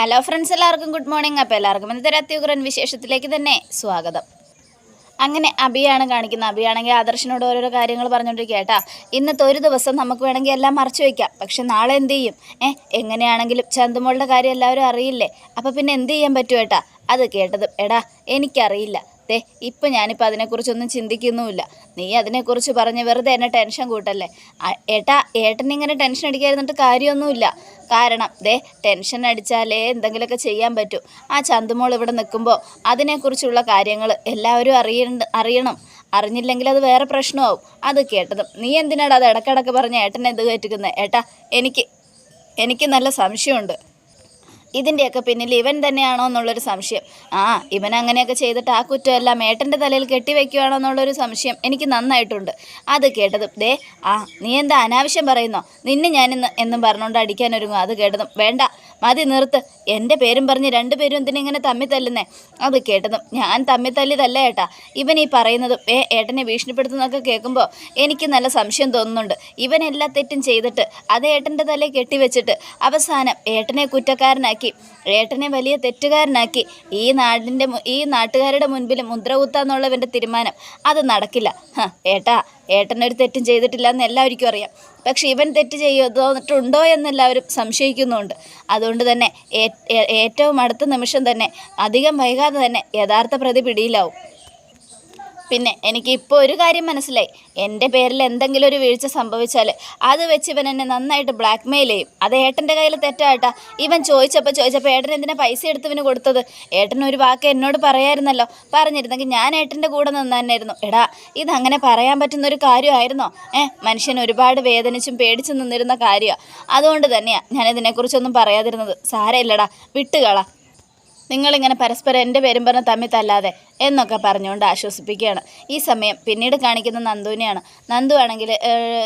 Hello friends എല്ലാവർക്കും good morning അപ്പോൾ എല്ലാവർക്കും ഇന്നത്തെ അത്യുഗ്രൻ വിശേഷത്തിലേക്ക് തന്നെ സ്വാഗതം. അങ്ങനെ അഭിയാണ് കാണിക്കുന്നത്. അഭിയാണെങ്കിൽ ആദർശനോട് ഓരോരോ കാര്യങ്ങൾ പറഞ്ഞുകൊണ്ടിരിക്കുക കേട്ടാ. ഇന്നത്തെ ഒരു ദിവസം നമുക്ക് വേണമെങ്കിൽ എല്ലാം മറച്ചു വയ്ക്കാം. പക്ഷെ നാളെ എന്ത് ചെയ്യും? ഏഹ് എങ്ങനെയാണെങ്കിലും ചന്തുമോളുടെ കാര്യം എല്ലാവരും അറിയില്ലേ? അപ്പോൾ പിന്നെ എന്ത് ചെയ്യാൻ പറ്റും ഏട്ടാ? അത് കേട്ടത്. എടാ എനിക്കറിയില്ല. ദേ ഇപ്പം ഞാനിപ്പോൾ അതിനെക്കുറിച്ചൊന്നും ചിന്തിക്കുന്നുമില്ല. നീ അതിനെക്കുറിച്ച് പറഞ്ഞ് വെറുതെ എന്നെ ടെൻഷൻ കൂട്ടല്ലേ? ഏട്ടാ ഏട്ടനിങ്ങനെ ടെൻഷൻ അടിക്കാതിരുന്നിട്ട് കാര്യമൊന്നുമില്ല. കാരണം ദേ ടെൻഷൻ അടിച്ചാലേ എന്തെങ്കിലുമൊക്കെ ചെയ്യാൻ പറ്റൂ. ആ ചന്തുമോൾ ഇവിടെ നിൽക്കുമ്പോൾ അതിനെക്കുറിച്ചുള്ള കാര്യങ്ങൾ എല്ലാവരും അറിയണ്ട അറിയണം. അറിഞ്ഞില്ലെങ്കിൽ അത് വേറെ പ്രശ്നമാവും. അത് കേട്ടതും. നീ എന്തിനാടാ അത് ഇടക്കിടക്ക് പറഞ്ഞ ഏട്ടനെ ഇത് കയറ്റിക്കുന്നത് ഏട്ടാ എനിക്ക് എനിക്ക് നല്ല സംശയമുണ്ട്. ഇതിന്റെയൊക്കെ പിന്നിൽ ഇവൻ തന്നെയാണോ എന്നുള്ളൊരു സംശയം. ആ ഇവൻ അങ്ങനെയൊക്കെ ചെയ്തിട്ട് ആ കുറ്റമെല്ലാം ഏട്ടന്റെ തലയിൽ കെട്ടിവെക്കുകയാണോ എന്നുള്ളൊരു സംശയം എനിക്ക് നന്നായിട്ടുണ്ട്. അത് കേട്ടതും ദേ ആ നീ എന്താ അനാവശ്യം പറയുന്നോ? നിന്നെ ഞാനിന്ന് എന്നും പറഞ്ഞുകൊണ്ട് അടിക്കാനൊരുങ്ങും അത് കേട്ടതും വേണ്ട മതി നിർത്ത്. എന്റെ പേരും പറഞ്ഞ് രണ്ടുപേരും എന്തിനിങ്ങനെ തമ്മി തല്ലുന്നേ? അത് കേട്ടതും ഞാൻ തമ്മി തല്ലിയതല്ല ഏട്ടാ. ഇവൻ ഈ പറയുന്നതും ഏ ഏട്ടനെ ഭീഷണിപ്പെടുത്തുന്നതൊക്കെ കേൾക്കുമ്പോൾ എനിക്ക് നല്ല സംശയം തോന്നുന്നുണ്ട്. ഇവൻ തെറ്റും ചെയ്തിട്ട് അത് ഏട്ടന്റെ തലയിൽ കെട്ടിവെച്ചിട്ട് അവസാനം ഏട്ടനെ കുറ്റക്കാരനാക്കി ഏട്ടനെ വലിയ തെറ്റുകാരനാക്കി ഈ നാടിന്റെ ഈ നാട്ടുകാരുടെ മുൻപിൽ മുദ്ര കുത്താന്നുള്ളവന്റെ തീരുമാനം. അത് നടക്കില്ല. ഏട്ടാ ഏട്ടനൊരു തെറ്റും ചെയ്തിട്ടില്ല എന്ന് എല്ലാവർക്കും അറിയാം. പക്ഷെ ഇവൻ തെറ്റ് ചെയ്തോന്നിട്ടുണ്ടോ എന്നെല്ലാവരും സംശയിക്കുന്നുണ്ട്. അതുകൊണ്ട് തന്നെ ഏറ്റവും അടുത്ത നിമിഷം തന്നെ അധികം വൈകാതെ തന്നെ യഥാർത്ഥ പ്രതി പിടിയിലാവും. പിന്നെ എനിക്ക് ഇപ്പോൾ ഒരു കാര്യം മനസ്സിലായി. എന്റെ പേരിൽ എന്തെങ്കിലും ഒരു വീഴ്ച സംഭവിച്ചാൽ അത് വെച്ച് ഇവൻ എന്നെ നന്നായിട്ട് ബ്ലാക്ക് മെയിൽ ചെയ്യും. അത് ഏട്ടന്റെ കയ്യിൽ തെറ്റാട്ടാ ഇവൻ ചോദിച്ചപ്പോൾ ചോദിച്ചപ്പോൾ ഏട്ടൻ എന്തിനാ പൈസ എടുത്ത് ഇവന് കൊടുത്തത്? ഏട്ടൻ ഒരു വാക്ക് എന്നോട് പറയായിരുന്നല്ലോ. പറഞ്ഞിരുന്നെങ്കിൽ ഞാൻ ഏട്ടന്റെ കൂടെ നിന്ന് തന്നെയായിരുന്നു എടാ ഇതങ്ങനെ പറയാൻ പറ്റുന്ന ഒരു കാര്യമായിരുന്നോ? ഏ മനുഷ്യൻ ഒരുപാട് വേദനിച്ചും പേടിച്ചും നിന്നിരുന്ന കാര്യമാണ് അതുകൊണ്ട് തന്നെയാണ് ഞാനിതിനെക്കുറിച്ചൊന്നും പറയാതിരുന്നത്. സാരമില്ലടാ വിട്ടുകളാ. നിങ്ങളിങ്ങനെ പരസ്പരം എന്റെ പേരും പറഞ്ഞ് തമ്മിൽ തല്ലാതെ എന്നൊക്കെ പറഞ്ഞുകൊണ്ട് ആശ്വസിപ്പിക്കുകയാണ്. ഈ സമയം പിന്നീട് കാണിക്കുന്ന നന്ദുവിനെയാണ്. നന്ദു ആണെങ്കിൽ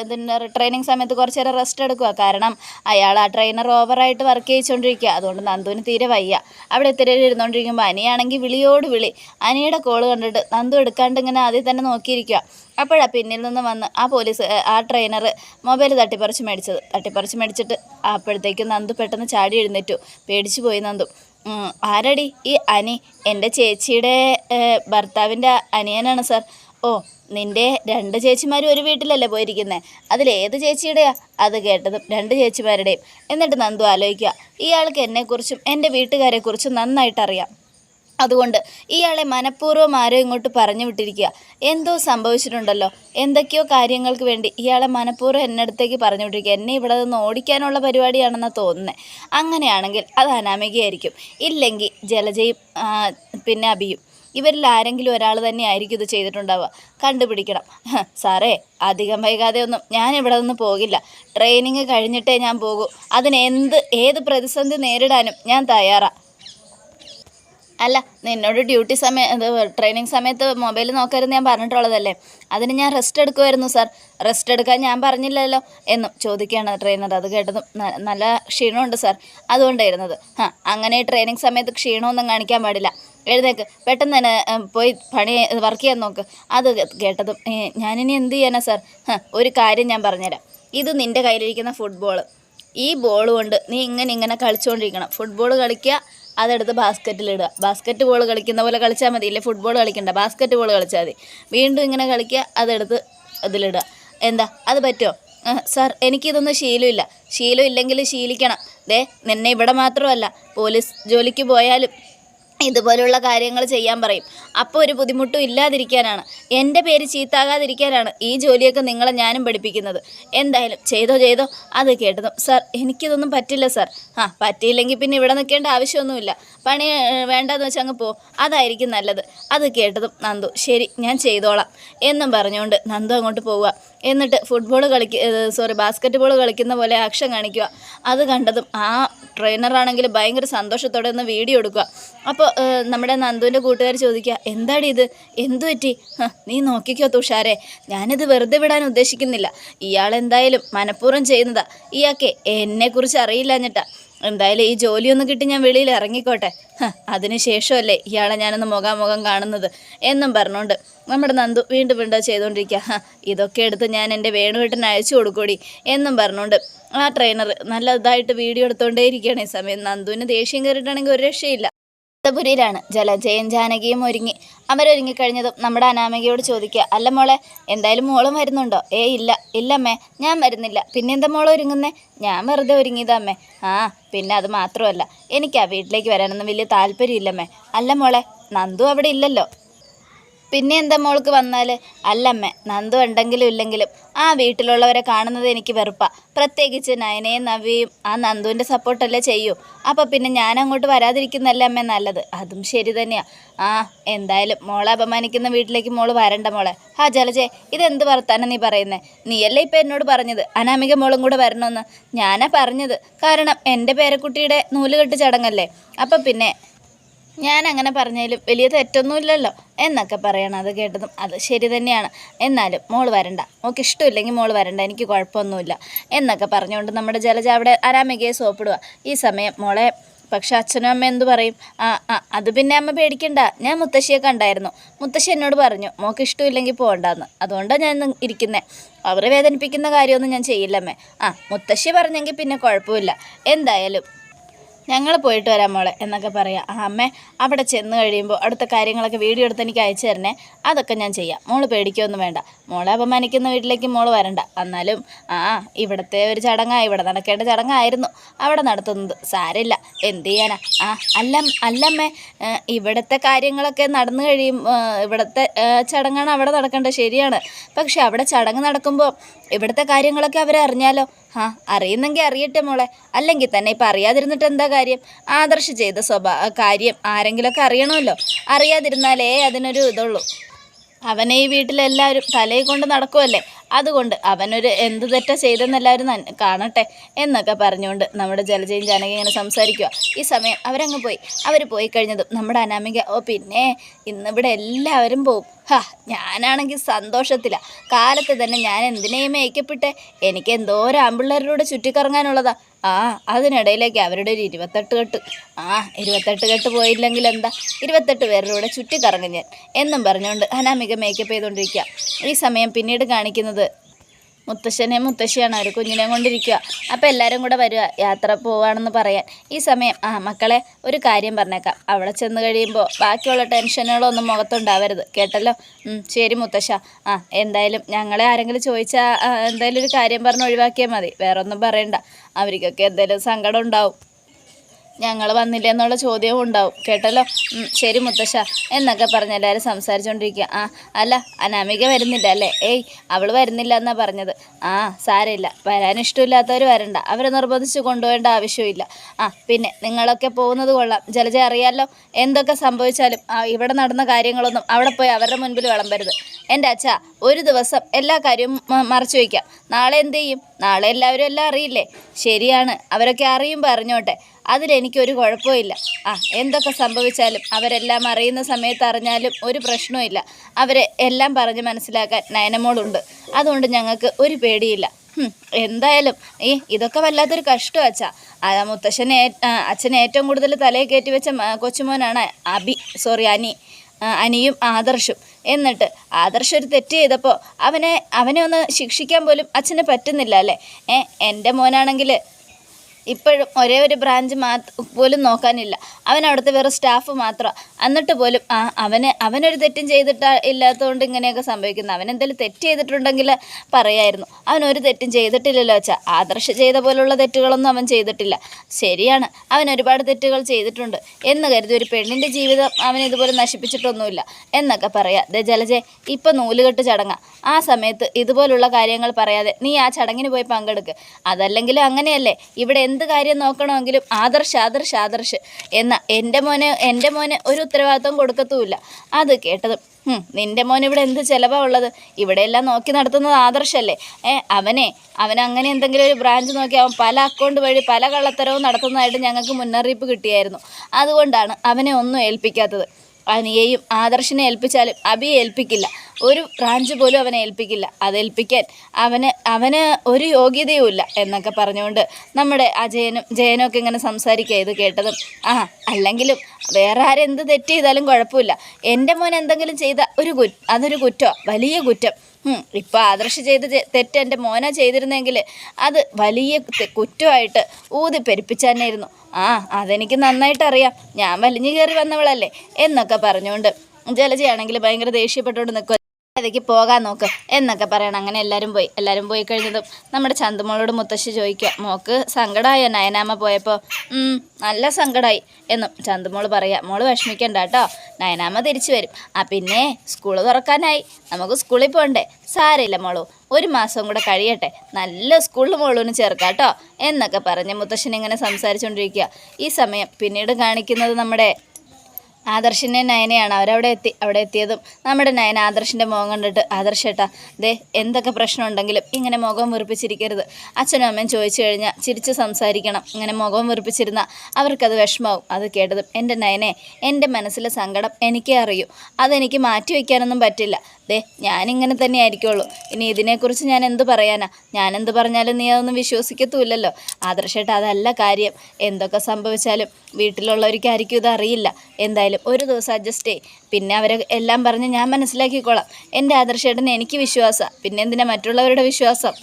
ഇതിന്റെ ട്രെയിനിങ് സമയത്ത് കുറച്ച് നേരം റെസ്റ്റ് എടുക്കുക. കാരണം അയാൾ ആ ട്രെയിനർ ഓവറായിട്ട് വർക്ക് ചെയ്തുകൊണ്ടിരിക്കുക അതുകൊണ്ട് നന്ദുവിന് തീരെ വയ്യ. അവിടെ ഇത്തിരി ഇരുന്നുകൊണ്ടിരിക്കുമ്പോൾ അനിയാണെങ്കിൽ വിളിയോട് വിളി. അനിയുടെ കോൾ കണ്ടിട്ട് നന്ദു എടുക്കാണ്ട് ഇങ്ങനെ ആദ്യം തന്നെ നോക്കിയിരിക്കുക. അപ്പോഴാണ് പിന്നിൽ നിന്ന് വന്ന് ആ പോലീസ് ആ ട്രെയിനർ മൊബൈൽ തട്ടിപ്പറിച്ച് മേടിച്ചത്. തട്ടിപ്പറിച്ച് മേടിച്ചിട്ട് അപ്പോഴത്തേക്കും നന്ദു പെട്ടെന്ന് ചാടി എഴുന്നേറ്റു. പേടിച്ചു പോയി നന്ദു. ആരടി ഈ അനി? എന്റെ ചേച്ചിയുടെ ഭർത്താവിന്റെ അനിയനാണ് സാർ. ഓ നിന്റെ രണ്ട് ചേച്ചിമാരും ഒരു വീട്ടിലല്ലേ പോയിരിക്കുന്നത് അതിലേത് ചേച്ചിയുടെയാ? അത് കേട്ടതും രണ്ട് ചേച്ചിമാരുടെയും. എന്നിട്ട് നന്ദു ആലോചിക്കുക. ഇയാൾക്ക് എന്നെക്കുറിച്ചും എന്റെ വീട്ടുകാരെക്കുറിച്ചും നന്നായിട്ട് അറിയാം അതുകൊണ്ട് ഇയാളെ മനഃപൂർവം ആരോ ഇങ്ങോട്ട് പറഞ്ഞു വിട്ടിരിക്കുക. എന്തോ സംഭവിച്ചിട്ടുണ്ടല്ലോ. എന്തൊക്കെയോ കാര്യങ്ങൾക്ക് വേണ്ടി ഇയാളെ മനഃപൂർവം എന്നെ അടുത്തേക്ക് പറഞ്ഞു വിട്ടിരിക്കുക. എന്നെ ഇവിടെ നിന്ന് ഓടിക്കാനുള്ള പരിപാടിയാണെന്നാണ് തോന്നുന്നത് അങ്ങനെയാണെങ്കിൽ അത് അനാമികയായിരിക്കും. ഇല്ലെങ്കിൽ ജലജയും പിന്നെ അബിയും. ഇവരിൽ ആരെങ്കിലും ഒരാൾ തന്നെ ആയിരിക്കും ഇത് ചെയ്തിട്ടുണ്ടാവുക. കണ്ടുപിടിക്കണം. സാറേ അധികം വൈകാതെ ഒന്നും ഞാൻ ഇവിടെ നിന്ന് പോകില്ല. ട്രെയിനിങ് കഴിഞ്ഞിട്ടേ ഞാൻ പോകൂ. അതിന് എന്ത് ഏത് പ്രതിസന്ധി നേരിടാനും ഞാൻ തയ്യാറാണ് അല്ല നിന്നോട് ഡ്യൂട്ടി സമയം ഇത് ട്രെയിനിങ് സമയത്ത് മൊബൈൽ നോക്കരുത് ഞാൻ പറഞ്ഞിട്ടുള്ളതല്ലേ? അതിന് ഞാൻ റെസ്റ്റ് എടുക്കുമായിരുന്നു സാർ റെസ്റ്റ് എടുക്കാൻ ഞാൻ പറഞ്ഞില്ലല്ലോ എന്നും ചോദിക്കുകയാണ് ട്രെയിനർ അത് കേട്ടതും നല്ല ക്ഷീണമുണ്ട് സാർ അതുകൊണ്ടായിരുന്നത്. ആ അങ്ങനെ ട്രെയിനിങ് സമയത്ത് ക്ഷീണമൊന്നും കാണിക്കാൻ പാടില്ല. എഴുന്നേക്ക്. പെട്ടെന്ന് തന്നെ പോയി പണി വർക്ക് ചെയ്യാൻ നോക്ക്. അത് കേട്ടതും ഞാനിനി എന്ത് ചെയ്യാനാ സാർ ഒരു കാര്യം ഞാൻ പറഞ്ഞുതരാം. ഇത് നിന്റെ കയ്യിലിരിക്കുന്ന ഫുട്ബോൾ ഈ ബോൾ കൊണ്ട് നീ ഇങ്ങനെ ഇങ്ങനെ കളിച്ചുകൊണ്ടിരിക്കണം ഫുട്ബോൾ കളിക്കുക അതെടുത്ത് ബാസ്ക്കറ്റിലിടുക ബാസ്ക്കറ്റ് ബോൾ കളിക്കുന്ന പോലെ കളിച്ചാൽ മതി. ഇല്ലേ? ഫുട്ബോൾ കളിക്കണ്ട. ബാസ്ക്കറ്റ് ബോൾ കളിച്ചാൽ മതി. വീണ്ടും ഇങ്ങനെ കളിക്കുക അതെടുത്ത് അതിലിടുക. എന്താ? അത് പറ്റുമോ? സാർ എനിക്കിതൊന്നും ശീലമില്ല. ശീലം ഇല്ലെങ്കിൽ ശീലിക്കണം. ദേ നിന്നെ ഇവിടെ മാത്രമല്ല. പോലീസ് ജോലിക്ക് പോയാലും ഇതുപോലുള്ള കാര്യങ്ങൾ ചെയ്യാൻ പറയും. അപ്പോൾ ഒരു ബുദ്ധിമുട്ടും ഇല്ലാതിരിക്കാനാണ്. എന്റെ പേര് ചീത്താകാതിരിക്കാനാണ് ഈ ജോലിയൊക്കെ നിങ്ങളെ ഞാനും പഠിപ്പിക്കുന്നത്. എന്തായാലും ചെയ്തോ ചെയ്തോ. അത് കേട്ടതും സാർ എനിക്കിതൊന്നും പറ്റില്ല സാർ. ആ പറ്റിയില്ലെങ്കിൽ പിന്നെ ഇവിടെ നിൽക്കേണ്ട ആവശ്യമൊന്നുമില്ല. പണി വേണ്ടാന്ന് വെച്ചാൽ അങ്ങ് പോ. അതായിരിക്കും നല്ലത്. അത് കേട്ടതും നന്ദു ശരി ഞാൻ ചെയ്തോളാം. എന്നും പറഞ്ഞുകൊണ്ട് നന്ദു അങ്ങോട്ട് പോവുക. എന്നിട്ട് ഫുട്ബോൾ കളിക്ക സോറി ബാസ്ക്കറ്റ് ബോൾ കളിക്കുന്ന പോലെ ആക്ഷൻ കാണിക്കുക. അത് കണ്ടതും ആ ട്രെയിനറാണെങ്കിൽ ഭയങ്കര സന്തോഷത്തോടെ ഒന്ന് വീഡിയോ എടുക്കുക. അപ്പോൾ നമ്മുടെ നന്ദുവിന്റെ കൂട്ടുകാർ ചോദിക്കുക എന്താടി ഇത്? എന്തു പറ്റി? "ഹ, നീ നോക്കിക്കോ തുഷാരെ ഞാനിത് വെറുതെ വിടാൻ ഉദ്ദേശിക്കുന്നില്ല. ഇയാൾ എന്തായാലും മനഃപൂർവം ചെയ്യുന്നതാ. ഇയാൾക്ക് എന്നെക്കുറിച്ച് അറിയില്ല എന്നിട്ടാ എന്തായാലും ഈ ജോലിയൊന്നും കിട്ടി ഞാൻ വെളിയിൽ ഇറങ്ങിക്കോട്ടെ. അതിനുശേഷമല്ലേ ഇയാളെ ഞാനൊന്ന് മുഖാമുഖം കാണുന്നത് എന്നും പറഞ്ഞുകൊണ്ട് നമ്മുടെ നന്ദു വീണ്ടും വീണ്ടും ചെയ്തുകൊണ്ടിരിക്കുക. ഇതൊക്കെ എടുത്ത് ഞാൻ എന്റെ വേണുവേട്ടന് അയച്ചു കൊടുക്കൂടി എന്നും പറഞ്ഞുകൊണ്ട് ആ ട്രെയിനർ നല്ലതായിട്ട് വീഡിയോ എടുത്തുകൊണ്ടേ ഇരിക്കുകയാണ് ഈ സമയം നന്ദുവിന് ദേഷ്യം കയറിയിട്ടാണെങ്കിൽ ഒരു രക്ഷയില്ല. പുരിയിലാണ് ജലജയും ജാനകിയും ഒരുങ്ങി. അവരൊരുങ്ങിക്കഴിഞ്ഞതും നമ്മുടെ അനാമികയോട് ചോദിക്കുക അല്ല മോളെ എന്തായാലും മോളും വരുന്നുണ്ടോ ഏ ഇല്ല ഇല്ലമ്മേ ഞാൻ വരുന്നില്ല പിന്നെന്താ മോളെ ഒരുങ്ങുന്നേ? ഞാൻ വെറുതെ ഒരുങ്ങിയതമ്മേ. ആ പിന്നെ അത് മാത്രമല്ല എനിക്കാ വീട്ടിലേക്ക് വരാനൊന്നും വലിയ താല്പര്യമില്ലമ്മേ. അല്ല മോളെ നന്ദു അവിടെ ഇല്ലല്ലോ. പിന്നെ എന്താ മോൾക്ക് വന്നാൽ അല്ലമ്മേ നന്ദു ഉണ്ടെങ്കിലും ഇല്ലെങ്കിലും ആ വീട്ടിലുള്ളവരെ കാണുന്നത് എനിക്ക് വെറുപ്പാ. പ്രത്യേകിച്ച് നയനയും നവിയും ആ നന്ദുവിന്റെ സപ്പോർട്ടല്ലേ ചെയ്യൂ. അപ്പോൾ പിന്നെ ഞാൻ അങ്ങോട്ട് വരാതിരിക്കുന്നല്ലേ അമ്മേ നല്ലത്? അതും ശരി തന്നെയാണ് ആ എന്തായാലും മോളെ അപമാനിക്കുന്ന വീട്ടിലേക്ക് മോൾ വരണ്ട മോളെ. ആ ജലജെ ഇതെന്ത് വർത്താനം നീ പറയുന്നത് നീയല്ലേ ഇപ്പം എന്നോട് പറഞ്ഞത്? അനാമിക മോളും കൂടെ വരണമെന്ന്. ഞാനാ പറഞ്ഞത്. കാരണം എന്റെ പേരക്കുട്ടിയുടെ നൂലുകെട്ട് ചടങ്ങല്ലേ? അപ്പം പിന്നെ ഞാൻ അങ്ങനെ പറഞ്ഞാലും വലിയ തെറ്റൊന്നുമില്ലല്ലോ എന്നൊക്കെ പറയണം അത് കേട്ടതും അത് ശരി തന്നെയാണ്. എന്നാലും മോൾ വരണ്ട. മോൾക്ക് ഇഷ്ടമില്ലെങ്കിൽ മോൾ വരണ്ട എനിക്ക് കുഴപ്പമൊന്നുമില്ല എന്നൊക്കെ പറഞ്ഞുകൊണ്ട് നമ്മുടെ ജലജ അവിടെ അരാമികയെ സോപ്പിടുക ഈ സമയം മോളെ പക്ഷെ അച്ഛനും അമ്മ എന്തു പറയും? ആ ആ അത് പിന്നെ അമ്മ പേടിക്കണ്ട. ഞാൻ മുത്തശ്ശിയെ കണ്ടായിരുന്നു. മുത്തശ്ശി എന്നോട് പറഞ്ഞു മോക്ക് ഇഷ്ടമില്ലെങ്കിൽ പോകണ്ടെന്ന് അതുകൊണ്ടാണ് ഞാൻ ഇരിക്കുന്നത് അവരെ വേദനിപ്പിക്കുന്ന കാര്യമൊന്നും ഞാൻ ചെയ്യില്ലമ്മേ. ആ മുത്തശ്ശി പറഞ്ഞെങ്കിൽ പിന്നെ കുഴപ്പമില്ല. എന്തായാലും ഞങ്ങൾ പോയിട്ട് വരാം മോളെ എന്നൊക്കെ പറയാം. ആ അമ്മേ അവിടെ ചെന്ന് കഴിയുമ്പോൾ അടുത്ത കാര്യങ്ങളൊക്കെ വീഡിയോ എടുത്ത് എനിക്ക് അയച്ചു തരണേ. അതൊക്കെ ഞാൻ ചെയ്യാം. മോൾ പേടിക്കൊന്നും വേണ്ട. മോളെ അപമാനിക്കുന്ന വീട്ടിലേക്ക് മോൾ വരണ്ട. എന്നാലും ആ ഇവിടുത്തെ ഒരു ചടങ്ങാണ് ഇവിടെ നടക്കേണ്ട ചടങ്ങായിരുന്നു. അവിടെ നടത്തുന്നത് സാരമില്ല. എന്ത് ചെയ്യാനാ? ആ അല്ല അല്ലമ്മേ ഇവിടുത്തെ കാര്യങ്ങളൊക്കെ നടന്നു കഴിയും ഇവിടുത്തെ ചടങ്ങാണ് അവിടെ നടക്കേണ്ടത് ശരിയാണ്. പക്ഷെ അവിടെ ചടങ്ങ് നടക്കുമ്പോൾ ഇവിടുത്തെ കാര്യങ്ങളൊക്കെ അവരറിഞ്ഞാലോ? ആ അറിയുന്നെങ്കിൽ അറിയട്ടെ മോളെ. അല്ലെങ്കിൽ തന്നെ ഇപ്പം അറിയാതിരുന്നിട്ട് എന്താ കാര്യം? ആദർശ് ചെയ്ത സ്വഭാ കാര്യം ആരെങ്കിലുമൊക്കെ അറിയണമല്ലോ. അറിയാതിരുന്നാലേ അതിനൊരു ഇതുള്ളൂ. അവനെ ഈ വീട്ടിലെല്ലാവരും തലയിൽ കൊണ്ട് നടക്കുമല്ലേ അതുകൊണ്ട് അവനൊരു എന്ത് തെറ്റാ ചെയ്തെന്നെല്ലാവരും കാണട്ടെ എന്നൊക്കെ പറഞ്ഞുകൊണ്ട് നമ്മുടെ ജലജയും ജാനകി ഇങ്ങനെ സംസാരിക്കുക ഈ സമയം അവരങ്ങ് പോയി. അവർ പോയി കഴിഞ്ഞതും നമ്മുടെ അനാമിക ഓ പിന്നെ ഇന്നിവിടെ എല്ലാവരും പോവും. ഹാ ഞാനാണെങ്കിൽ സന്തോഷത്തില്ല കാലത്ത് തന്നെ ഞാൻ എന്തിനേയും മേക്കപ്പെട്ടെ എനിക്ക് എന്തോരം ആമ്പിള്ളേരുടെ ചുറ്റിക്കറങ്ങാനുള്ളതാ. ആ അതിനിടയിലേക്ക് അവരുടെ ഒരു ഇരുപത്തെട്ട് കെട്ട്. ആ ഇരുപത്തെട്ട് കെട്ട് പോയില്ലെങ്കിൽ എന്താ? ഇരുപത്തെട്ട് പേരുടെ കൂടെ ചുറ്റിക്കറങ്ങും ഞാൻ. എന്നും പറഞ്ഞുകൊണ്ട് അനാമിക മേക്കപ്പ് ചെയ്തുകൊണ്ടിരിക്കുക. ഈ സമയം പിന്നീട് കാണിക്കുന്നത് മുത്തശ്ശനെ മുത്തശ്ശിയാണ് ഒരു കുഞ്ഞിനെ കൊണ്ടിരിക്കുക. അപ്പോൾ എല്ലാവരും കൂടെ വരിക യാത്ര പോവാണെന്ന് പറയാൻ. ഈ സമയം ആ മക്കളെ ഒരു കാര്യം പറഞ്ഞേക്കാം. അവിടെ ചെന്ന് കഴിയുമ്പോൾ ബാക്കിയുള്ള ടെൻഷനുകളൊന്നും മുഖത്തുണ്ടാവരുത്. കേട്ടല്ലോ? ശരി മുത്തശ്ശ. ആ എന്തായാലും ഞങ്ങളെ ആരെങ്കിലും ചോദിച്ചാൽ എന്തായാലും ഒരു കാര്യം പറഞ്ഞ് ഒഴിവാക്കിയാൽ മതി. വേറൊന്നും പറയണ്ട. അവർക്കൊക്കെ എന്തായാലും സങ്കടം ഉണ്ടാവും. ഞങ്ങൾ വന്നില്ല എന്നുള്ള ചോദ്യവും ഉണ്ടാവും. കേട്ടല്ലോ? ശരി മുത്തശ്ശ. എന്നൊക്കെ പറഞ്ഞ് എല്ലാവരും സംസാരിച്ചുകൊണ്ടിരിക്കുക ആ അല്ല അനാമിക വരുന്നില്ല അല്ലേ? ഏയ് അവൾ വരുന്നില്ല എന്നാ പറഞ്ഞത്. ആ സാരമില്ല. വരാൻ ഇഷ്ടമില്ലാത്തവർ വരണ്ട. അവരെ നിർബന്ധിച്ച് കൊണ്ടുപോകേണ്ട ആവശ്യമില്ല. ആ പിന്നെ നിങ്ങളൊക്കെ പോകുന്നത് കൊള്ളാം. ജലജ അറിയാമല്ലോ എന്തൊക്കെ സംഭവിച്ചാലും ഇവിടെ നടന്ന കാര്യങ്ങളൊന്നും അവിടെ പോയി അവരുടെ മുൻപിൽ വിളമ്പരുത്. എന്റെ അച്ഛ ഒരു ദിവസം എല്ലാ കാര്യവും മറച്ചു വയ്ക്കാം. നാളെ എന്ത് ചെയ്യും? നാളെ എല്ലാവരും എല്ലാം അറിയില്ലേ? ശരിയാണ്. അവരൊക്കെ അറിയുമ്പോൾ അറിഞ്ഞോട്ടെ അതിലെനിക്കൊരു കുഴപ്പമില്ല. ആ എന്തൊക്കെ സംഭവിച്ചാലും അവരെല്ലാം അറിയുന്ന സമയത്ത് അറിഞ്ഞാലും ഒരു പ്രശ്നവുമില്ല. അവരെ എല്ലാം പറഞ്ഞ് മനസ്സിലാക്കാൻ നയനമോളുണ്ട്. അതുകൊണ്ട് ഞങ്ങൾക്ക് ഒരു പേടിയില്ല. എന്തായാലും ഈ ഇതൊക്കെ വല്ലാത്തൊരു കഷ്ടം അച്ഛാ. മുത്തശ്ശനെ അച്ഛനെ ഏറ്റവും കൂടുതൽ തലയിൽ കയറ്റി വെച്ച കൊച്ചുമോനാണ് അബി സോറി അനി അനിയും ആദർശും. എന്നിട്ട് ആദർശ് ഒരു തെറ്റ് ചെയ്തപ്പോൾ അവനെ അവനെ ഒന്ന് ശിക്ഷിക്കാൻ പോലും അച്ഛന് പറ്റുന്നില്ല അല്ലേ? ഏ എന്റെ മോനാണെങ്കിൽ ഇപ്പോഴും ഒരേ ഒരു ബ്രാഞ്ച് മാത്ര പോലും നോക്കാനില്ല. അവൻ അവിടുത്തെ വെറും സ്റ്റാഫ് മാത്രമാണ് എന്നിട്ട് പോലും ആ അവന് അവനൊരു തെറ്റും ചെയ്തിട്ട ഇല്ലാത്തതുകൊണ്ട് ഇങ്ങനെയൊക്കെ സംഭവിക്കുന്നത് അവൻ എന്തെങ്കിലും തെറ്റ് ചെയ്തിട്ടുണ്ടെങ്കിൽ പറയായിരുന്നു. അവൻ ഒരു തെറ്റും ചെയ്തിട്ടില്ലല്ലോ വെച്ചാൽ ആദർശ ചെയ്ത പോലുള്ള തെറ്റുകളൊന്നും അവൻ ചെയ്തിട്ടില്ല. ശരിയാണ് അവൻ ഒരുപാട് തെറ്റുകൾ ചെയ്തിട്ടുണ്ട്. എന്ന് കരുതി ഒരു പെണ്ണിന്റെ ജീവിതം അവൻ ഇതുപോലെ നശിപ്പിച്ചിട്ടൊന്നുമില്ല. എന്നൊക്കെ പറയാം. ദേ ജലജെ ഇപ്പം നൂലുകെട്ട് ചടങ്ങാ. ആ സമയത്ത് ഇതുപോലുള്ള കാര്യങ്ങൾ പറയാതെ നീ ആ ചടങ്ങിന് പോയി പങ്കെടുക്കുക അതല്ലെങ്കിലും അങ്ങനെയല്ലേ? ഇവിടെ എന്ത് കാര്യം നോക്കണമെങ്കിലും ആദർശ് ആദർശ് ആദർശ് എന്ന എന്റെ മോന് എന്റെ മോന് ഒരു ഉത്തരവാദിത്വം കൊടുക്കത്തുമില്ല. അത് കേട്ടത് നിന്റെ മോൻ ഇവിടെ എന്ത് ചിലവാ ഉള്ളത്? ഇവിടെ എല്ലാം നോക്കി നടത്തുന്നത് ആദർശല്ലേ? ഏ അവനെ അവൻ അങ്ങനെ എന്തെങ്കിലും ഒരു ബ്രാഞ്ച് നോക്കി അവൻ പല അക്കൗണ്ട് വഴി പല കള്ളത്തരവും നടത്തുന്നതായിട്ട് ഞങ്ങൾക്ക് മുന്നറിയിപ്പ് കിട്ടിയായിരുന്നു. അതുകൊണ്ടാണ് അവനെ ഒന്നും ഏൽപ്പിക്കാത്തത്. അനിയെയും ആദർശിനെ ഏൽപ്പിച്ചാലും അബിയെ ഏൽപ്പിക്കില്ല. ഒരു ബ്രാഞ്ച് പോലും അവനെ ഏൽപ്പിക്കില്ല. അതേൽപ്പിക്കാൻ അവന് അവന് ഒരു യോഗ്യതയുമില്ല എന്നൊക്കെ പറഞ്ഞുകൊണ്ട് നമ്മുടെ അജയനും ജയനും ഒക്കെ ഇങ്ങനെ സംസാരിക്കുക. ഇത് കേട്ടതും ആ അല്ലെങ്കിലും വേറെ ആരെന്ത് തെറ്റ് ചെയ്താലും കുഴപ്പമില്ല. എന്റെ മോൻ എന്തെങ്കിലും ചെയ്ത ഒരു കു അതൊരു കുറ്റമാണ് വലിയ കുറ്റം. ഇപ്പൊ ആദർശ് ചെയ്ത തെറ്റ് എന്റെ മോന ചെയ്തിരുന്നെങ്കിൽ അത് വലിയ കുറ്റമായിട്ട് ഊതി പെരുപ്പിച്ചാനായിരുന്നു ആ അതെനിക്ക് നന്നായിട്ടറിയാം. ഞാൻ വലിഞ്ഞു കയറി വന്നവളല്ലേ എന്നൊക്കെ പറഞ്ഞുകൊണ്ട് ജലജയാണെങ്കിൽ ഭയങ്കര ദേഷ്യപ്പെട്ടുകൊണ്ട് നിൽക്കുക അതിലേക്ക് പോകാൻ നോക്ക് എന്നൊക്കെ പറയണം. അങ്ങനെ എല്ലാവരും പോയി. എല്ലാവരും പോയി കഴിഞ്ഞതും നമ്മുടെ ചന്തുമോളോട് മുത്തശ്ശി ചോദിക്കുക മോക്ക് സങ്കടമായോ നയനാമ്മ പോയപ്പോൾ നല്ല സങ്കടമായി എന്നും ചന്തുമോൾ പറയുക മോൾ വിഷമിക്കണ്ട കേട്ടോ. നയനാമ്മ തിരിച്ചു വരും. ആ പിന്നെ സ്കൂൾ തുറക്കാനായി. നമുക്ക് സ്കൂളിൽ പോകണ്ടേ സാരമില്ല മോളു. ഒരു മാസം കൂടെ കഴിയട്ടെ. നല്ല സ്കൂളിൽ മോളൂന് ചേർക്കാം കേട്ടോ എന്നൊക്കെ പറഞ്ഞ് മുത്തശ്ശൻ ഇങ്ങനെ സംസാരിച്ചുകൊണ്ടിരിക്കുക ഈ സമയം പിന്നീട് കാണിക്കുന്നത് നമ്മുടെ ആദർശിന്റെ നയനയാണ്. അവരവിടെ എത്തി അവിടെ എത്തിയതും നമ്മുടെ നയന ആദർശിന്റെ മുഖം കണ്ടിട്ട് ആദർശേട്ടാ ദേ എന്തൊക്കെ പ്രശ്നം ഉണ്ടെങ്കിലും ഇങ്ങനെ മുഖം വെറുപ്പിച്ചിരിക്കരുത് അച്ഛനും അമ്മയും ചോദിച്ചു കഴിഞ്ഞാൽ ചിരിച്ച് സംസാരിക്കണം. ഇങ്ങനെ മുഖം വെറുപ്പിച്ചിരുന്ന അവർക്കത് വിഷമാവും. അത് കേട്ടതും എന്റെ നയനെ എന്റെ മനസ്സിലെ സങ്കടം എനിക്കേ അറിയൂ. അതെനിക്ക് മാറ്റി വയ്ക്കാനൊന്നും പറ്റില്ല. ദേ ഞാനിങ്ങനെ തന്നെ ആയിരിക്കുള്ളൂ ഇനി ഇതിനെക്കുറിച്ച് ഞാൻ എന്ത് പറയാനാ? ഞാനെന്ത് പറഞ്ഞാലും നീ അതൊന്നും വിശ്വസിക്കത്തുമില്ലല്ലോ ആദർശേട്ട അതല്ല കാര്യം. എന്തൊക്കെ സംഭവിച്ചാലും വീട്ടിലുള്ളവർക്കായിരിക്കും ഇത് അറിയില്ല എന്തായാലും ഒരു ദിവസം അഡ്ജസ്റ്റ് ചെയ് പിന്നെ അവരെ എല്ലാം പറഞ്ഞ് ഞാൻ മനസ്സിലാക്കിക്കോളാം. എന്റെ ആദർശേട്ടന് എനിക്ക് വിശ്വാസമാണ് പിന്നെ എന്തിനാ മറ്റുള്ളവരുടെ വിശ്വാസം?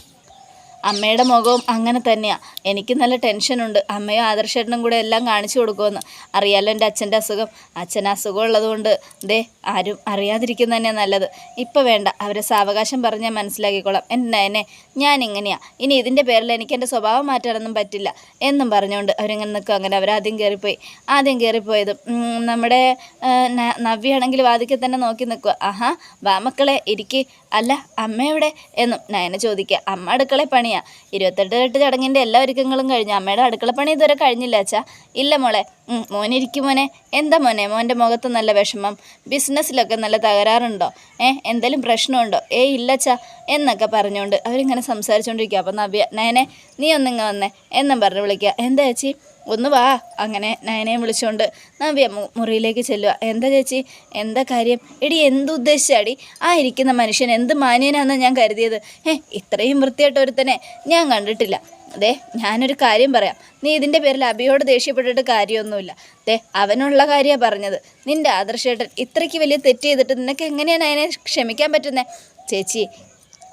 അമ്മയുടെ മുഖവും അങ്ങനെ തന്നെയാണ് എനിക്ക് നല്ല ടെൻഷനുണ്ട്. അമ്മയും ആദർശേട്ടനും കൂടെ എല്ലാം കാണിച്ചു കൊടുക്കുമെന്ന്. അറിയാലോ എന്റെ അച്ഛന്റെ അസുഖം. അച്ഛൻ അസുഖം ഉള്ളതുകൊണ്ട് ദേ ആരും അറിയാതിരിക്കുന്നത് തന്നെ നല്ലത്. ഇപ്പം വേണ്ട അവരെ സാവകാശം പറഞ്ഞ് ഞാൻ മനസ്സിലാക്കിക്കോളാം. എന്റെ എന്നെ ഞാൻ ഇങ്ങനെയാണ് ഇനി ഇതിന്റെ പേരിൽ എനിക്ക് എന്റെ സ്വഭാവം മാറ്റാനൊന്നും പറ്റില്ല. എന്നും പറഞ്ഞുകൊണ്ട് അവരിങ്ങനെ നിൽക്കും അങ്ങനെ അവരാദ്യം കയറിപ്പോയി. ആദ്യം കയറിപ്പോയതും നമ്മുടെ നവ്യാണെങ്കിൽ വാതിക്കൽ തന്നെ നോക്കി നിൽക്കുക ആഹാ വാമക്കളെ ഇരിക്ക്. അല്ല അമ്മയുടെ എന്നും നയന ചോദിക്കുക. അമ്മ അടുക്കള പണിയാ. ഇരുപത്തെട്ട് കെട്ട് ചടങ്ങിന്റെ എല്ലാ ഒരുക്കങ്ങളും കഴിഞ്ഞു. അമ്മയുടെ അടുക്കള പണി ഇതുവരെ കഴിഞ്ഞില്ല അച്ഛാ. ഇല്ല മോളെ. മോനെ മോനിരിക്കും മോനെ. എന്താ മോനെ? മോന്റെ മുഖത്ത് നല്ല വിഷമം. ബിസിനസ്സിലൊക്കെ നല്ല തകരാറുണ്ടോ? ഏ എന്തെങ്കിലും പ്രശ്നമുണ്ടോ? ഏ ഇല്ലച്ചാ എന്നൊക്കെ പറഞ്ഞുകൊണ്ട് അവരിങ്ങനെ സംസാരിച്ചുകൊണ്ടിരിക്കുക അപ്പം നവ്യ നയനെ നീ ഒന്നിങ്ങ് വന്നേ. എന്നും പറഞ്ഞ് വിളിക്കുക എന്താ ചേച്ചി? ഒന്ന് വാ. അങ്ങനെ നയനയെ വിളിച്ചുകൊണ്ട് നവ്യ മുറിയിലേക്ക് ചെല്ലുക എന്താ ചേച്ചി? എന്താ കാര്യം? എടി എന്തുദ്ദേശിച്ചാടി ആ ഇരിക്കുന്ന മനുഷ്യൻ എന്ത് മാന്യനാണെന്ന് ഞാൻ കരുതിയത്. ഏ ഇത്രയും വൃത്തിയായിട്ട് ഒരുത്തനെ ഞാൻ കണ്ടിട്ടില്ല. അതെ ഞാനൊരു കാര്യം പറയാം. നീ ഇതിന്റെ പേരിൽ അബിയോട് ദേഷ്യപ്പെട്ടിട്ട് കാര്യമൊന്നുമില്ല. ദേ അവനുള്ള കാര്യമാണ് പറഞ്ഞത്. നിന്റെ ആദർശേട്ടൻ ഇത്രയ്ക്ക് വലിയ തെറ്റ് ചെയ്തിട്ട് നിനക്ക് എങ്ങനെയാണ് അതിനെ ക്ഷമിക്കാൻ പറ്റുന്നത് ചേച്ചി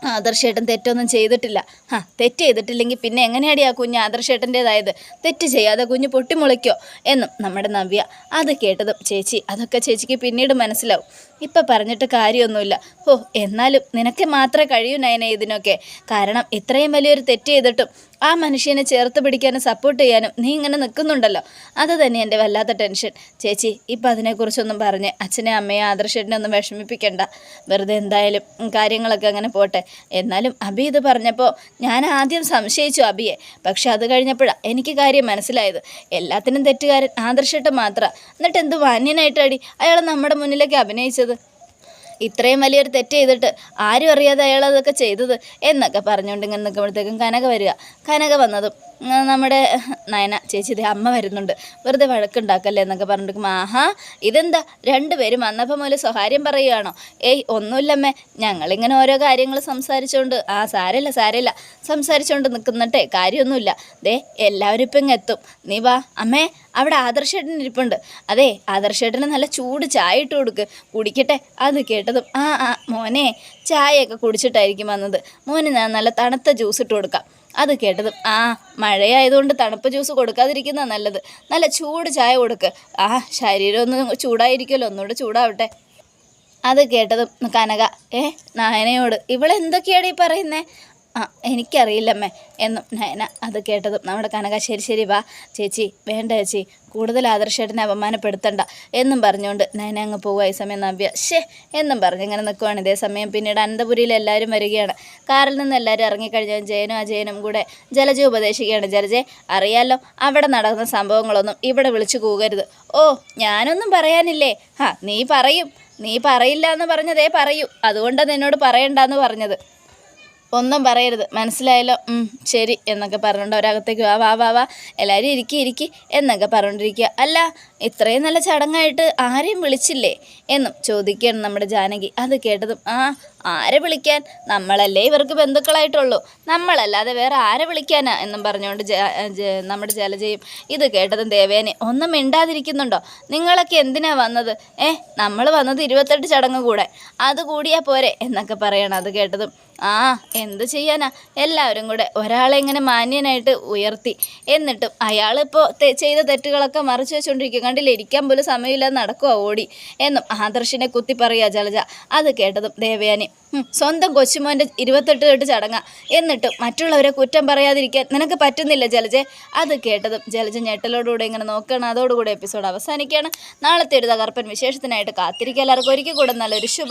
ആദർശേട്ടൻ തെറ്റൊന്നും ചെയ്തിട്ടില്ല. ആ തെറ്റ് ചെയ്തിട്ടില്ലെങ്കിൽ പിന്നെ എങ്ങനെയാടി ആ കുഞ്ഞ് ആദർശേട്ടന്റേതായത്? തെറ്റ് ചെയ്യാതെ കുഞ്ഞ് പൊട്ടിമുളയ്ക്കോ? എന്നും നമ്മുടെ നവ്യ അത് കേട്ടതും ചേച്ചി അതൊക്കെ ചേച്ചിക്ക് പിന്നീട് മനസ്സിലാവും. ഇപ്പം പറഞ്ഞിട്ട് കാര്യമൊന്നുമില്ല. ഓ എന്നാലും നിനക്ക് മാത്രമേ കഴിയൂ നയന ഇതിനൊക്കെ. കാരണം ഇത്രയും വലിയൊരു തെറ്റ് ചെയ്തിട്ടും ആ മനുഷ്യനെ ചേർത്ത് പിടിക്കാനും സപ്പോർട്ട് ചെയ്യാനും നീ ഇങ്ങനെ നിൽക്കുന്നുണ്ടല്ലോ. അത് തന്നെ എന്റെ വല്ലാത്ത ടെൻഷൻ ചേച്ചി ഇപ്പം അതിനെക്കുറിച്ചൊന്നും പറഞ്ഞ് അച്ഛനെ അമ്മയെ ആദർശേട്ടനെ ഒന്നും വിഷമിപ്പിക്കണ്ട. വെറുതെ എന്തായാലും കാര്യങ്ങളൊക്കെ അങ്ങനെ പോട്ടെ. എന്നാലും അബി ഇത് പറഞ്ഞപ്പോൾ ഞാൻ ആദ്യം സംശയിച്ചു അബിയെ. പക്ഷെ അത് കഴിഞ്ഞപ്പോഴാണ് എനിക്ക് കാര്യം മനസ്സിലായത്. എല്ലാത്തിനും തെറ്റുകാരൻ ആദർശേട്ടൻ മാത്രമാണ് എന്നിട്ട് എന്ത് മാന്യനായിട്ടാടി അയാൾ നമ്മുടെ മുന്നിലേക്ക് അഭിനയിച്ചത്? ഇത്രയും വലിയൊരു തെറ്റ് ചെയ്തിട്ട് ആരും അറിയാതെ അയാൾ അതൊക്കെ ചെയ്തത് എന്നൊക്കെ പറഞ്ഞുകൊണ്ട് ഇങ്ങനെ നിൽക്കുമ്പോഴത്തേക്കും കനക വരിക. കനക വന്നതും നമ്മുടെ നയന ചേച്ചി അമ്മ വരുന്നുണ്ട്. വെറുതെ വഴക്കുണ്ടാക്കല്ലേ എന്നൊക്കെ പറഞ്ഞിട്ട് ആഹാ ഇതെന്താ? രണ്ടുപേരും വന്നപ്പോൾ മുതൽ സ്വകാര്യം പറയുകയാണോ ഏയ് ഒന്നുമില്ലമ്മേ. ഞങ്ങളിങ്ങനെ ഓരോ കാര്യങ്ങൾ സംസാരിച്ചുകൊണ്ട് ആ സാരമില്ല സാരമില്ല സംസാരിച്ചുകൊണ്ട് നിൽക്കുന്നട്ടെ കാര്യമൊന്നുമില്ല. ദേ എല്ലാവരും ഇപ്പം ഇങ്ങ് എത്തും. നീ വാ. അമ്മേ അവിടെ ആദർശേട്ടൻ ഇരിപ്പുണ്ട്. അതെ ആദർശേട്ടന് നല്ല ചൂട് ചായ ഇട്ട് കൊടുക്ക്. കുടിക്കട്ടെ. അത് കേട്ടതും ആ ആ മോനെ ചായയൊക്കെ കുടിച്ചിട്ടായിരിക്കും വന്നത്. മോന് ഞാൻ നല്ല തണുത്ത ജ്യൂസ് ഇട്ട് കൊടുക്കാം. അത് കേട്ടത്. ആ മഴയായതുകൊണ്ട് തണുപ്പ് ജ്യൂസ് കൊടുക്കാതിരിക്കുന്ന നല്ലത്. നല്ല ചൂട് ചായ കൊടുക്ക്. ആ ശരീരം ഒന്ന് ചൂടായിരിക്കുമല്ലോ. ഒന്നുകൂടെ ചൂടാവട്ടെ. അത് കേട്ടതും കനക. ഏ നായനയോട് ഇവളെന്തൊക്കെയാണ് ഈ പറയുന്നേ? ആ എനിക്കറിയില്ലമ്മേ എന്നും നയന അത് കേട്ടതും നമ്മുടെ കനക ശരി ശരി വാ. ചേച്ചി വേണ്ട ചേച്ചി കൂടുതൽ ആദർശേട്ടനെ അപമാനപ്പെടുത്തണ്ട എന്നും പറഞ്ഞുകൊണ്ട് നയന അങ്ങ് പോവുക. ഈ സമയം നവ്യ ഷേ എന്നും പറഞ്ഞ് ഇങ്ങനെ നിൽക്കുവാണ് ഇതേ സമയം പിന്നീട് അനന്തപുരിയിൽ എല്ലാവരും വരികയാണ്. കാറിൽ നിന്ന് എല്ലാവരും ഇറങ്ങിക്കഴിഞ്ഞാൽ ജയനും അജയനും കൂടെ ജലജ ഉപദേശിക്കുകയാണ്. ജലജെ അറിയാലോ അവിടെ നടക്കുന്ന സംഭവങ്ങളൊന്നും ഇവിടെ വിളിച്ചു കൂകരുത്. ഓ ഞാനൊന്നും പറയാനില്ലേ? ഹാ നീ പറയും. നീ പറയില്ല എന്ന് പറഞ്ഞതേ പറയൂ. അതുകൊണ്ടാണ് നിന്നോട് പറയണ്ടെന്ന് പറഞ്ഞത്. ഒന്നും പറയരുത്. മനസ്സിലായല്ലോ? ശരി എന്നൊക്കെ പറഞ്ഞുകൊണ്ട് ഒരകത്തേക്ക് വാ വാ വാ വാ. എല്ലാവരും ഇരിക്കി ഇരിക്കി എന്നൊക്കെ പറഞ്ഞുകൊണ്ടിരിക്കുക. അല്ല ഇത്രയും നല്ല ചടങ്ങായിട്ട് ആരെയും വിളിച്ചില്ലേ? എന്നും ചോദിക്കുകയാണ് നമ്മുടെ ജാനകി. അത് കേട്ടതും ആ ആരെ വിളിക്കാൻ? നമ്മളല്ലേ ഇവർക്ക് ബന്ധുക്കളായിട്ടുള്ളൂ. നമ്മളല്ലാതെ വേറെ ആരെ വിളിക്കാനാ എന്നും പറഞ്ഞുകൊണ്ട് നമ്മുടെ ജലജയും ഇത് കേട്ടതും ദേവേനെ ഒന്നും മിണ്ടാതിരിക്കുന്നുണ്ടോ? നിങ്ങളൊക്കെ എന്തിനാ വന്നത്? ഏ നമ്മൾ വന്നത് ഇരുപത്തെട്ട് ചടങ്ങ് കൂടെ. അത് കൂടിയാൽ പോരെ എന്നൊക്കെ പറയണം അത് കേട്ടതും. ആ എന്ത് ചെയ്യാനാ? എല്ലാവരും കൂടെ ഒരാളെ ഇങ്ങനെ മാന്യനായിട്ട് ഉയർത്തി. എന്നിട്ടും അയാളിപ്പോൾ ചെയ്ത തെറ്റുകളൊക്കെ മറച്ചു വെച്ചുകൊണ്ടിരിക്കുക കണ്ടില്ല ഇരിക്കാൻ പോലും സമയമില്ലാതെ നടക്കുക ഓടി. എന്നും ആദർശിനെ കുത്തി പറയുക ജലജ. അത് കേട്ടതും ദേവയാനി "ഉം, സ്വന്തം കൊച്ചുമോന്റെ ഇരുപത്തെട്ട് തൊട്ട് ചടങ്ങാ. എന്നിട്ടും മറ്റുള്ളവരെ കുറ്റം പറയാതിരിക്കാൻ നിനക്ക് പറ്റുന്നില്ല ജലജെ. അത് കേട്ടതും ജലജ ഞെട്ടലോടുകൂടെ ഇങ്ങനെ നോക്കണം അതോടുകൂടെ എപ്പിസോഡ് അവസാനിക്കുകയാണ്. നാളത്തെ ഒരു തകർപ്പൻ വിശേഷത്തിനായിട്ട് കാത്തിരിക്കുക. എല്ലാവർക്കും ഒരിക്കൽ കൂടെ നല്ലൊരു ശുഭ